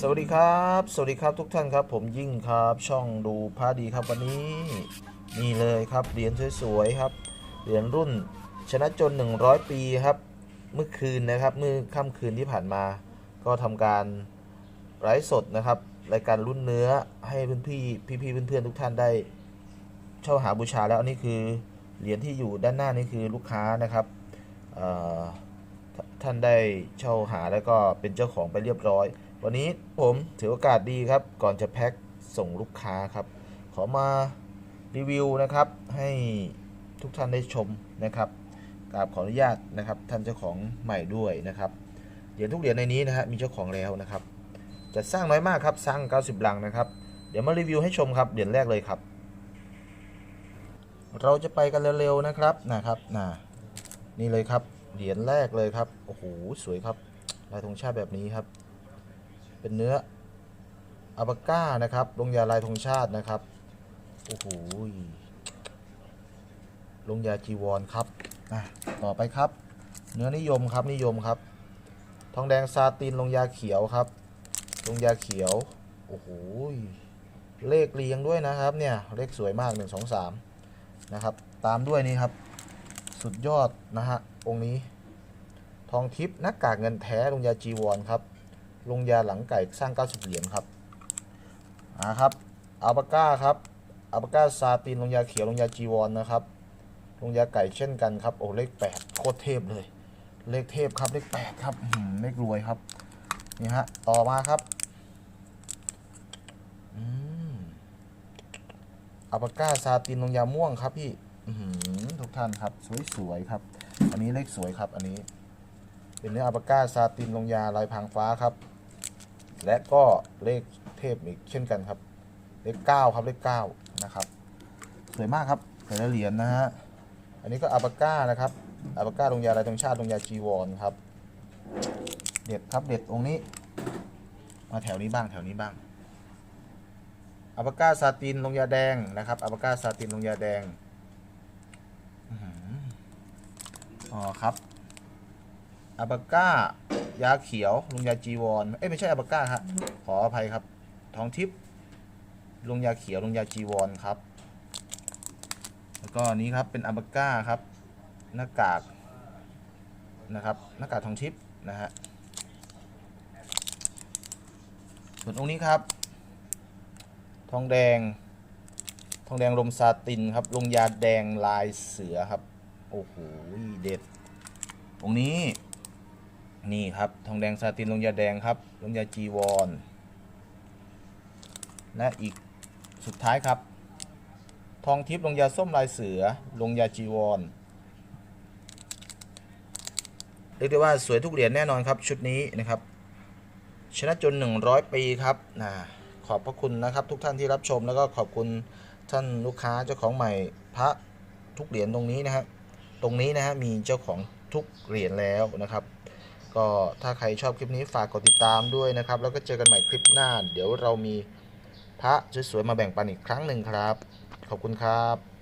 สวัสดีครับ สวัสดีครับทุกท่านครับ ผมยิ่งครับช่องดูพระดีครับวันนี้ นี่เลยครับเหรียญสวยๆครับเหรียญรุ่นชนะจน 100 ปีครับเมื่อคืนนะครับเมื่อค่ำคืนที่ผ่านมา ก็ทำการไลฟ์สดนะครับรายการรุ่นเนื้อให้เพื่อนพี่พี่ๆเพื่อนๆทุกท่านได้เช่าหาบูชาแล้วอันนี้คือเหรียญที่อยู่ด้านหน้านี่คือลูกค้านะครับท่านได้เช่าหาแล้วก็เป็นเจ้าของไปเรียบร้อย วันนี้ผมถือโอกาสดีครับ ก่อนจะแพ็คส่งลูกค้าครับ ขอมารีวิวนะครับ ให้ทุกท่านได้ชมนะครับกราบขออนุญาตนะครับ ท่านเจ้าของใหม่ด้วยนะครับเหรียญทุกเหรียญในนี้นะฮะมีเจ้าของแล้วนะครับจะสร้างน้อยมากครับสร้าง 90 ลังนะครับ เดี๋ยวมารีวิวให้ชมครับเหรียญแรกเลยครับ เราจะไปกันเร็วๆนะครับนะครับนะนี่เลยครับเหรียญแรกเลยครับโอ้โหสวยครับลายธงชาติแบบนี้ครับ เป็นเนื้ออัลปาก้านะครับลงยาลายธงชาตินะครับ โอ้โหลงยาจีวรครับอะต่อไปครับ เนื้อนิยมครับนิยมครับ ทองแดงซาตินลงยาเขียวครับ ลงยาเขียว โอ้โหเลขเรียงด้วยนะครับเนี่ยเลขสวยมาก 1 2 3นะครับ ตามด้วยนี่ครับ สุดยอดนะฮะองค์นี้ ทองทิพย์หนักกากเงินแท้ลงยาจีวรครับ ลงยาหลังไก่สร้าง 90 เหรียญครับอ่าครับอัลปาก้าครับอัลปาก้าซาตินลงยาเขียวลงยาจีวรนนะครับ ลงยาไก่เช่นกันครับโอ้เลข 8 โคตรเทพเลย เลขเทพครับเลข 8 ครับหือเลขรวยครับนี่ฮะต่อมาครับอืมอัลปาก้าซาตินลงยาม่วงครับพี่หือทุกท่านครับสวยๆครับ อันนี้เลขสวยครับอันนี้ เป็นเนื้ออัลปาก้าซาตินลงยาลายพางฟ้าครับ และก็เลขเทพอีกเช่นกันครับ เลขเก้าครับเลขเก้านะครับ สวยมากครับแต่ละเหรียญนะฮะ อันนี้ก็อัลปาก้านะครับอัลปาก้าลงยาลายธงชาติลงยาจีวรครับ เด็ดครับเด็ดองค์นี้ มาแถวนี้บ้างแถวนี้บ้างอัลปาก้าซาตินลงยาแดงนะครับอัลปาก้าซาตินลงยาแดงอ๋อครับ อัลปาก้ายาเขียวลงยาจีวรเอ้ยไม่ใช่อัลปาก้าครับขออภัยครับทองทิพย์ลงยาเขียวลงยาจีวรครับ แล้วก็นี้ครับเป็นอัลปาก้าครับหน้ากากนะครับหน้ากากทองทิพย์นะฮะส่วนองค์นี้ครับ ทองแดง ทองแดงลมซาตินครับลงยาแดงลายเสือครับ โอ้โหเด็ดองค์นี้ นี่ครับ ทองแดงซาตินลงยาแดงครับลงยาจีวรและอีกสุดท้ายครับ ทองทิพย์ลงยาส้มลายเสือลงยาจีวรเรียกได้ว่าสวยทุกเหรียญแน่นอนครับชุดนี้นะครับ ชนะจน 100 ปีครับนะขอบพระคุณนะครับทุกท่านที่รับชมแล้วก็ขอบคุณท่านลูกค้าเจ้าของใหม่พระทุกเหรียญตรงนี้นะฮะตรงนี้นะฮะมีเจ้าของทุกเหรียญแล้วนะครับ ก็ถ้าใครชอบคลิปนี้ฝากกดติดตามด้วยนะครับ แล้วก็เจอกันใหม่คลิปหน้า เดี๋ยวเรามีพระสวยๆมาแบ่งปันอีกครั้งหนึ่งครับ ขอบคุณครับ